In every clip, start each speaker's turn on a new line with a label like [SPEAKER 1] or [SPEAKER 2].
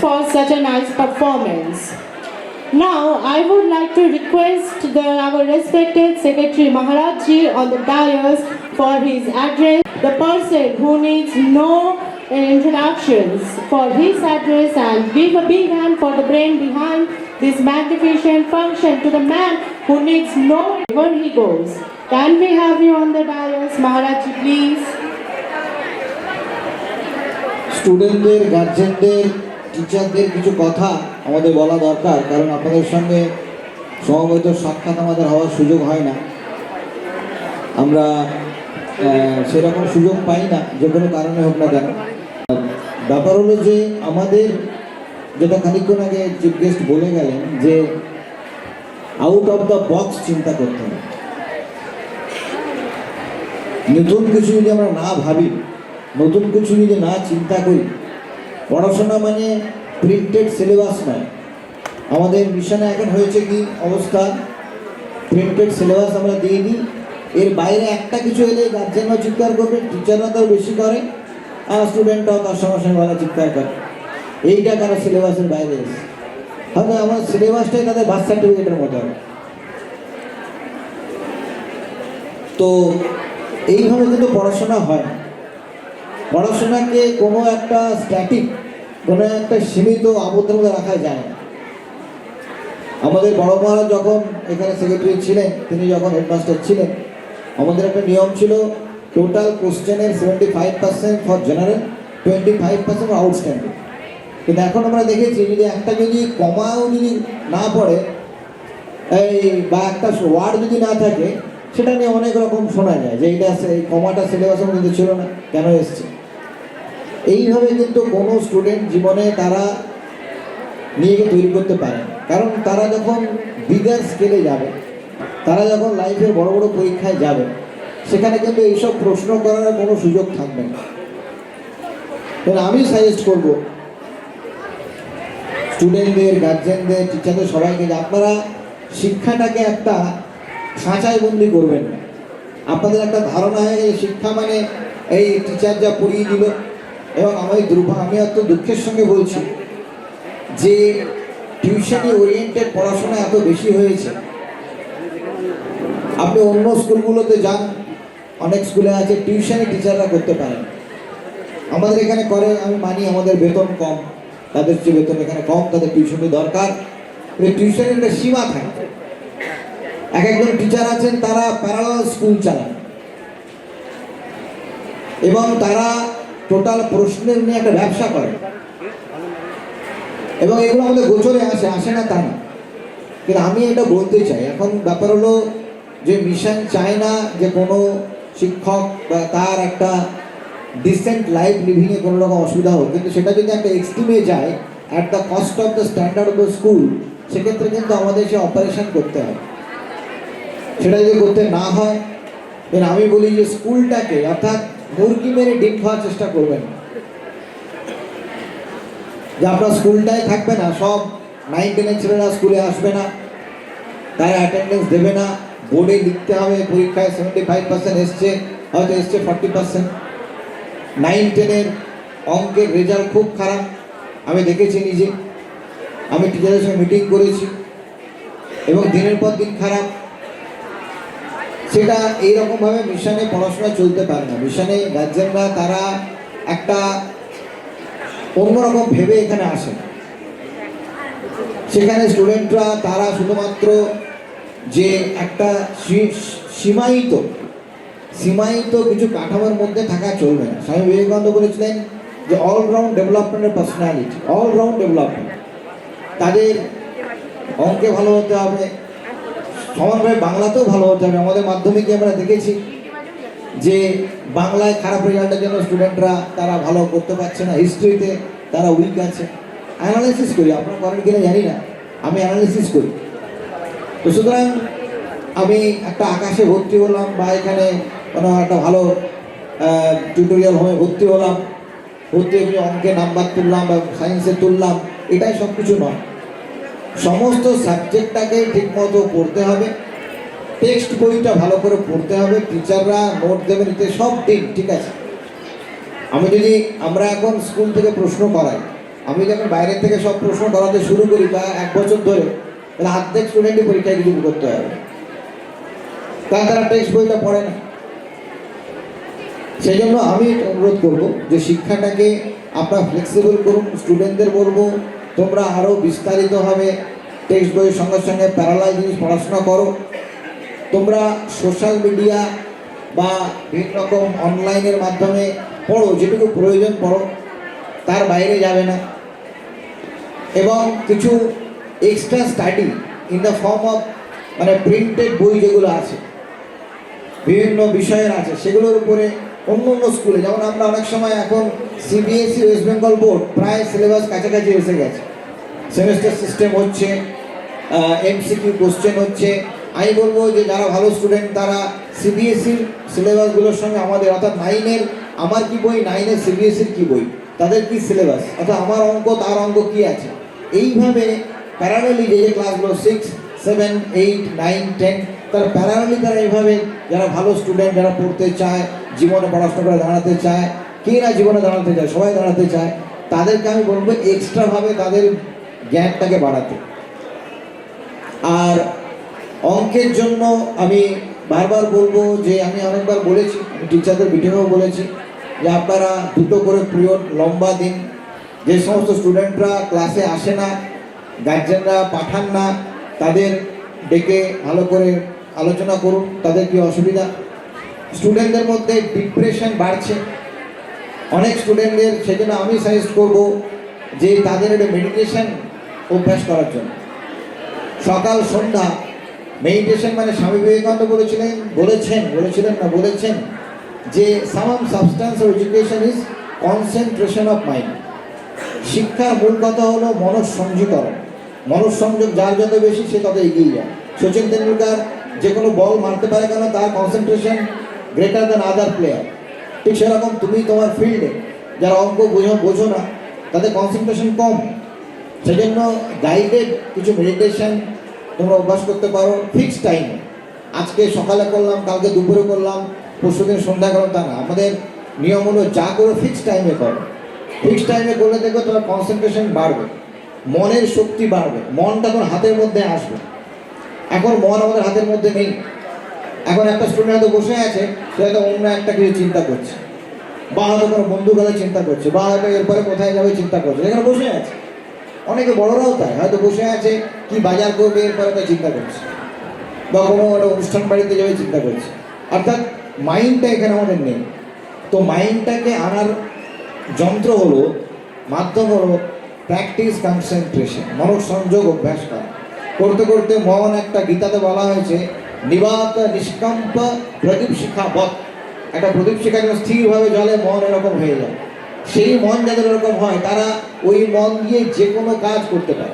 [SPEAKER 1] for such a nice performance. Now, I would like to request the, our respected Secretary Maharaj ji on the dais for his address. The person who needs no introductions for his address and give a big hand for the brain behind this magnificent function to the man who needs no where he goes. Can we have you on the dais, Maharaj ji, please?
[SPEAKER 2] স্টুডেন্টদের গার্জেনদের টিচারদের কিছু কথা আমাদের বলা দরকার, কারণ আপনাদের সঙ্গে সমবেত সাক্ষাৎ আমাদের হওয়ার সুযোগ হয় না। আমরা সেরকম সুযোগ পাই না, যে কোনো কারণে হোক না কেন। ব্যাপার হলো যে আমাদের যেটা খানিকক্ষণ আগে চিফ গেস্ট বলে গেলেন যে আউট অফ দ্য বক্স চিন্তা করতে হবে। নতুন কিছু যদি আমরা না ভাবি, নতুন কিছু যদি না চিন্তা করি পড়াশোনা মানে প্রিন্টেড সিলেবাস নয়। আমাদের মিশনে এখন হয়েছে কি অবস্থা? প্রিন্টেড সিলেবাস আমরা দিয়ে দিই। এর বাইরে একটা কিছু এলে গার্জেনরা চিৎকার করবে টিচাররা তাও বেশি করে, আর স্টুডেন্টরাও তার সঙ্গে সঙ্গে ভালো চিৎকার করে। এইটা কারও সিলেবাসের বাইরে এসে হবে আমার সিলেবাসটাই তাদের বার্থ সার্টিফিকেটের মতো হবে। তো এইভাবে কিন্তু পড়াশোনা হয়। পড়াশোনাকে কোনো একটা স্ট্যাটিক কোনো একটা সীমিত আবদ্ধের মধ্যে রাখা যায় না। আমাদের বড় মহারাজ যখন এখানে সেক্রেটারি ছিলেন, তিনি যখন হেডমাস্টার ছিলেন, আমাদের একটা নিয়ম ছিল টোটাল কোশ্চেনের seventy five percent for general twenty five percent outstanding কিন্তু এখন আমরা দেখেছি, যদি একটা যদি কমাও যদি না পড়ে, এই বা একটা ওয়ার্ড যদি না থাকে, সেটা নিয়ে অনেক রকম শোনা যায় যে এইটা কমাটা সিলেবাসের মধ্যে ছিল না, কেন এসছে? এইভাবে কিন্তু কোনো স্টুডেন্ট জীবনে তারা নিজেকে তৈরি করতে পারে। কারণ তারা যখন বিগার স্কেলে যাবে, তারা যখন লাইফে বড় বড় পরীক্ষায় যাবে, সেখানে কিন্তু এইসব প্রশ্ন করার কোনো সুযোগ থাকবে না আমি সাজেস্ট করব স্টুডেন্টদের গার্জেনদের টিচারদের সবাইকে যে আপনারা শিক্ষাটাকে একটা খাঁচায় বন্দি করবেন না আপনাদের একটা ধারণা হয়ে শিক্ষা মানে এই টিচার যা পড়িয়ে দিল এবং আমি দুর্ভা আমি এত দুঃখের সঙ্গে বলছি যে টিউশনি ওরিয়েন্টেড পড়াশোনা এত বেশি হয়েছে। আপনি অন্য স্কুলগুলোতে যান, অনেক স্কুলে আছে টিউশনি টিচাররা করতে পারেন। আমাদের এখানে করে, আমি মানি আমাদের বেতন কম, তাদের যে বেতন এখানে কম, তাদের টিউশনি দরকার। টিউশনের একটা সীমা থাকে। এক একজন টিচার আছেন, তারা প্যারালাল স্কুল চালান। এবং তারা টোটাল প্রশ্নের নিয়ে একটা ব্যবসা করে। এবং এগুলো আমাদের গোচরে আসে আসে না তা না। কিন্তু আমি এটা বলতে চাই, এখন ব্যাপার হলো যে মিশন চায় না যে কোনো শিক্ষক বা তার একটা ডিসেন্ট লাইফ লিভিংয়ে কোনো রকম অসুবিধা হোক, কিন্তু সেটা যদি একটা এক্সট্রিমে যায় at the cost of the standard of the school সেক্ষেত্রে কিন্তু আমাদের সে অপারেশন করতে হয় সেটা যদি করতে না হয় আমি বলি যে স্কুলটাকে অর্থাৎ মুরগি মেরে ডিম খাওয়ার চেষ্টা করবেন। যে আপনার স্কুলটাই থাকবে না, সব নাইন টেনের ছেলেরা স্কুলে আসবে না, তারা অ্যাটেন্ডেন্স দেবে না বোর্ডে লিখতে হবে, পরীক্ষায় সেভেন্টি ফাইভ পার্সেন্ট এসছে, হয়তো এসছে ফর্টি পার্সেন্ট নাইন টেনের অঙ্কের রেজাল্ট খুব খারাপ, আমি দেখেছি নিজে। আমি টিচারের সঙ্গে মিটিং করেছি। এবং দিনের পর দিন খারাপ। সেটা এইরকমভাবে মিশনে পড়াশোনা চলতে পারে না। মিশনে গার্জেনরা তারা একটা অন্যরকম ভেবে এখানে আসে সেখানে স্টুডেন্টরা তারা শুধুমাত্র যে একটা সীমায়িত সীমায়িত কিছু কাঠামোর মধ্যে থাকা চলবে না। স্বামী বিবেকানন্দ বলেছিলেন যে অলরাউন্ড ডেভেলপমেন্টের পার্সোনালিটি অলরাউন্ড ডেভেলপমেন্ট তাদের অঙ্কে ভালো হতে হবে সমানভাবে বাংলাতেও ভালো হতে হবে আমাদের মাধ্যমিকে আমরা দেখেছি যে বাংলায় খারাপ রেজাল্টের জন্য স্টুডেন্টরা তারা ভালো করতে পারছে না হিস্ট্রিতে তারা উইক আছে। অ্যানালাইসিস করি, আপনারা করেন কিনা জানি না, আমি অ্যানালাইসিস করি। তো সুতরাং আমি একটা আকাশে ভর্তি হলাম বা এখানে কোনো একটা ভালো টিউটোরিয়াল হোমে ভর্তি হলাম ভর্তি হয়ে অঙ্কে নাম্বার তুললাম বা সায়েন্সে তুললাম, এটাই সব কিছু নয়। সমস্ত সাবজেক্টটাকে ঠিকমতো পড়তে হবে। টেক্সট বইটা ভালো করে পড়তে হবে। টিচাররা নোট দেবেন এতে সব দিন, ঠিক আছে? আমি যদি, আমরা এখন স্কুল থেকে প্রশ্ন করাই, আমি যখন বাইরে থেকে সব প্রশ্ন করাতে শুরু করি বা এক বছর ধরে, তাহলে অর্ধেক স্টুডেন্টই পরীক্ষায় কিছু করতে হবে। কারণ তারা টেক্সট বইটা পড়ে না। সেই জন্য আমি অনুরোধ করব যে শিক্ষাটাকে আপনারা ফ্লেক্সিবল করুন স্টুডেন্টদের বলব তোমরা আরও বিস্তারিতভাবে টেক্সট বইয়ের সঙ্গে সঙ্গে প্যারালাইজ জিনিস পড়াশোনা করো। তোমরা সোশ্যাল মিডিয়া বা বিভিন্ন রকম অনলাইনের মাধ্যমে পড়ো, যেটুকু প্রয়োজন পড়ো, তার বাইরে যাবে না। এবং কিছু extra study in the form of মানে প্রিন্টেড বই যেগুলো আছে, বিভিন্ন বিষয়ের আছে, সেগুলোর উপরে অন্য অন্য স্কুলে, যেমন আমরা অনেক সময় এখন সিবিএসই ওয়েস্ট বেঙ্গল বোর্ড প্রায় সিলেবাস কাছাকাছি এসে গেছে। সেমেস্টার সিস্টেম হচ্ছে এমসিকিউ কোশ্চেন হচ্ছে। আমি বলব যে যারা ভালো স্টুডেন্ট তারা সিবিএসসির সিলেবাসগুলোর সঙ্গে আমাদের, অর্থাৎ নাইনের আমার কি বই নাইনের সিবিএসসির কি বই? তাদের কি সিলেবাস অর্থাৎ আমার অঙ্ক, তার অঙ্ক কি আছে? এইভাবে প্যারালালি যে যে ক্লাসগুলো six seven eight nine ten parallelly parallelly তারা এইভাবে যারা ভালো স্টুডেন্ট যারা পড়তে চায় জীবনে পড়াশোনা করে দাঁড়াতে চায়, কে না জীবনে দাঁড়াতে চায়, সবাই দাঁড়াতে চায়, তাদেরকে আমি বলব এক্সট্রাভাবে তাদের জ্ঞানটাকে বাড়াতে। আর অঙ্কের জন্য আমি বারবার বলব যে আমি অনেকবার বলেছি, আমি টিচারদের মিটিংয়েও বলেছি, যে আপনারা দুটো করে পিরিয়ড লম্বা দিন, যে সমস্ত স্টুডেন্টরা ক্লাসে আসে না গার্জেনরা পাঠান না, তাদের ডেকে ভালো করে আলোচনা করুন, তাদের কি অসুবিধা? স্টুডেন্টদের মধ্যে ডিপ্রেশন বাড়ছে। অনেক স্টুডেন্টদের সেজন্য আমি সাজেস্ট করব যে তাদের একটা মেডিটেশন অভ্যাস করার জন্য। সকাল, সন্ধ্যা মেডিটেশন মানে স্বামী বিবেকানন্দ বলেছিলেন, বলেছেন, বলেছিলেন না, বলেছেন যে sum and substance of education is concentration of mind শিক্ষার মূল কথা হলো মনঃসংযোগকরণ। মনঃসংযোগ যার যত বেশি সে তত এগিয়ে যায়। সচিন তেন্ডুলকার যে কোনো বল মারতে পারে কেন? তার concentration greater than other player ঠিক সেরকম তুমি তোমার ফিল্ডে যারা অঙ্ক বোঝো বোঝো না, তাদের কনসেন্ট্রেশন কম। সেজন্য গাইডেড কিছু মেডিটেশন তোমরা অভ্যাস করতে পারো ফিক্স টাইমে আজকে সকালে করলাম, কালকে দুপুরে করলাম, পরশু দিন সন্ধ্যা করলাম তা না। আমাদের নিয়ম হলো যা করো ফিক্স টাইমে করো। ফিক্স টাইমে করলে দেখবে তোমার কনসেন্ট্রেশন বাড়বে। মনের শক্তি বাড়বে। মন তখন হাতের মধ্যে আসবে। এখন মন আমাদের হাতের মধ্যে নেই। এখন একটা স্টুডেন্ট হয়তো বসে আছে, সে হয়তো অন্য একটা কিছু চিন্তা করছে। বা হয়তো কোনো বন্ধু কথা চিন্তা করছে, বা হয়তো এরপরে কোথায় যাবে চিন্তা করছে। এখানে বসে আছে। অনেকে বড়রাও তাই, হয়তো বসে আছে, কি বাজার করবে, এরপরে তা চিন্তা করছে। বা কোনো একটা অনুষ্ঠান বাড়িতে যাবে, চিন্তা করছে। অর্থাৎ মাইন্ডটা এখানে আমাদের নেই। তো মাইন্ডটাকে আনার যন্ত্র হলো, মাধ্যম হলো প্র্যাকটিস কনসেন্ট্রেশন মনোসংযোগ অভ্যাস করা। করতে করতে মন একটা গীতাতে বলা হয়েছে নিবাত, নিষ্কম্প, প্রদীপ শিখা বধ। একটা প্রদীপ শিখা যেন স্থিরভাবে জলে মন এরকম হয়ে যায়। সেই মন যাদের এরকম হয়, তারা ওই মন দিয়ে যে কোনো কাজ করতে পারে।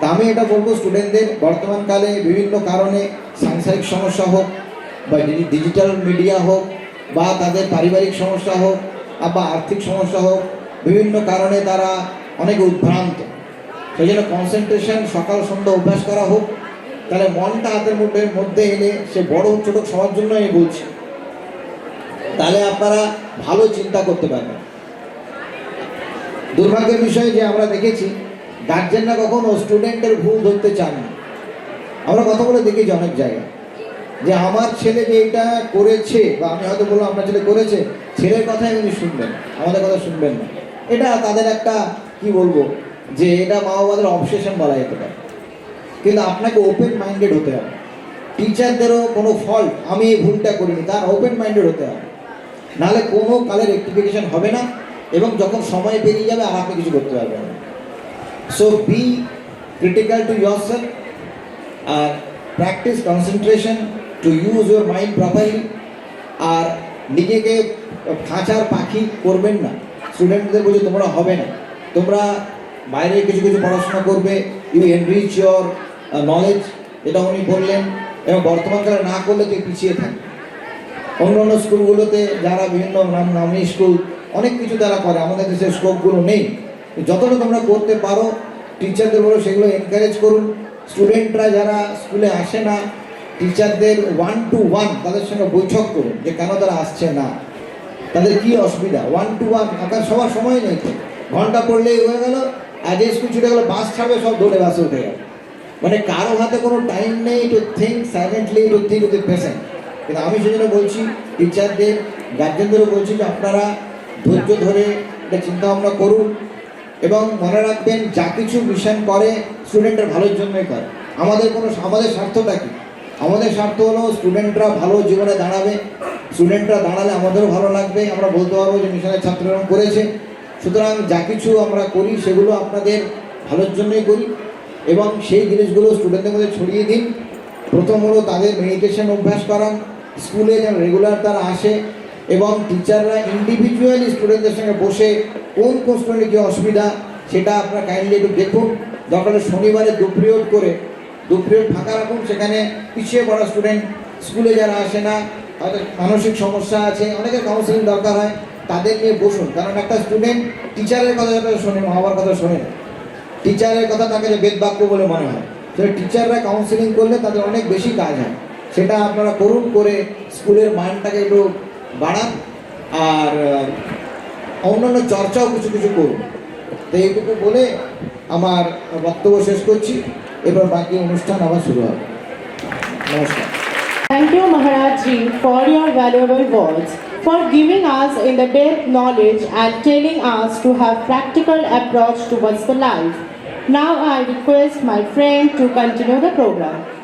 [SPEAKER 2] তা আমি এটা বলব স্টুডেন্টদের বর্তমানকালে বিভিন্ন কারণে সাংসারিক সমস্যা হোক, বা ডিজি- ডিজিটাল মিডিয়া হোক, বা তাদের পারিবারিক সমস্যা হোক বা আর্থিক সমস্যা হোক, বিভিন্ন কারণে তারা অনেক উদ্ভ্রান্ত। সেই জন্য কনসেন্ট্রেশন সকাল সন্ধ্যা অভ্যাস করা হোক তাহলে মনটা হাতের মধ্যে মধ্যে এনে সে বড় ছোট সবার জন্য আমি বলছি। তাহলে আপনারা ভালো চিন্তা করতে পারবেন। দুর্ভাগ্যের বিষয়ে যে আমরা দেখেছি গার্জেনরা কখনো স্টুডেন্টের ভুল ধরতে চান না। আমরা কথা বলে দেখেছি অনেক জায়গায়। যে আমার ছেলে যে এটা করেছে, বা আমি হয়তো বললাম আপনার ছেলে করেছে, ছেলের কথাই উনি শুনবেন আমাদের কথা শুনবেন না। এটা তাদের একটা, কি বলব, যে এটা মা বাবাদের অবসেশন বলা যেতে পারে। কিন্তু আপনাকে ওপেন মাইন্ডেড হতে হবে। টিচারদেরও কোনো ফল্ট আমি এই ভুলটা করিনি, তার ওপেন মাইন্ডেড হতে হবে। নাহলে কোনো কালের রেক্টিফিকেশন হবে না, এবং যখন সময় পেরিয়ে যাবে আর আপনি কিছু করতে পারবেন না। So be critical to yourself R practise concentration to use your mind properly আর নিজেকে খাঁচার পাখি করবেন না। স্টুডেন্টদের বলছে, তোমরা হবে না। তোমরা বাইরে কিছু কিছু পড়াশোনা করবে ইউ এনরিচ ইয়োর নলেজ এটা উনি বললেন, এবং বর্তমানকালে না করলে তুই পিছিয়ে থাকবে অন্য অন্য স্কুলগুলোতে যারা বিভিন্ন নাম নামী স্কুল, অনেক কিছু তারা করে, আমাদের দেশের স্কোপগুলো নেই। যতটা তোমরা করতে পারো টিচারদের বলো সেগুলো এনকারেজ করুন। স্টুডেন্টরা যারা স্কুলে আসে না টিচারদের ওয়ান টু ওয়ান তাদের সঙ্গে বৈঠক করুন যে কেন তারা আসছে না। তাদের কি অসুবিধা? ওয়ান টু ওয়ান আপনার সবার সময় নেই ঘণ্টা পড়লেই হয়ে গেল যে স্কুল ছুটে গেলো বাস ছাড়বে, সব দৌড়ে বাসে উঠে গেল। মানে কারও হাতে কোনো টাইম নেই to think silently to think with patient কিন্তু আমি সেজন্য বলছি টিচারদের গার্জেনদেরও বলছি যে আপনারা ধৈর্য ধরে এটা চিন্তা ভাবনা করুন এবং মনে রাখবেন, যা কিছু মিশন করে স্টুডেন্টের ভালোর জন্যই করে। আমাদের কোনো, আমাদের স্বার্থটা কি? আমাদের স্বার্থ হলো স্টুডেন্টরা ভালো জীবনে দাঁড়াবে স্টুডেন্টরা দাঁড়ালে আমাদেরও ভালো লাগবে, আমরা বলতে পারব যে মিশনের ছাত্ররা করেছে। সুতরাং যা কিছু আমরা করি, সেগুলো আপনাদের ভালোর জন্যই করি। এবং সেই জিনিসগুলো স্টুডেন্টদের মধ্যে ছড়িয়ে দিন। প্রথম হলো তাদের মেডিটেশন অভ্যাস করান। স্কুলে যেন রেগুলার তারা আসে এবং টিচাররা ইন্ডিভিজুয়ালি স্টুডেন্টদের সঙ্গে বসে কোন কোন স্টুডেন্টের কী অসুবিধা সেটা আপনারা কাইন্ডলি একটু দেখুন। দরকার শনিবারে দু পিরিয়ড করে দু পিরিয়ড ফাঁকা রাখুন। সেখানে পিছিয়ে পড়া স্টুডেন্ট স্কুলে যারা আসে না হয়তো মানসিক সমস্যা আছে, অনেকের কাউন্সিলিং দরকার হয়, তাদের নিয়ে বসুন। কারণ একটা স্টুডেন্ট টিচারের কথা যত শোনে মা বাবার কথা শোনে না টিচারের কথা তাকে যে বেদবাক্য বলে মনে হয়। সেটা টিচাররা কাউন্সিলিং করলে তাদের অনেক বেশি কাজ হয়। সেটা আপনারা করুন করে স্কুলের মানটাকে একটু বাড়ান আর অন্যান্য চর্চাও কিছু কিছু করুন। তো এইটুকু বলে আমার বক্তব্য শেষ করছি। এবার বাকি অনুষ্ঠান আবার শুরু হবে। নমস্কার।
[SPEAKER 1] Thank you, Maharaj Ji, for your valuable words, for giving us in the depth knowledge and telling us to have practical approach towards the life. Now I request my friend to continue the program.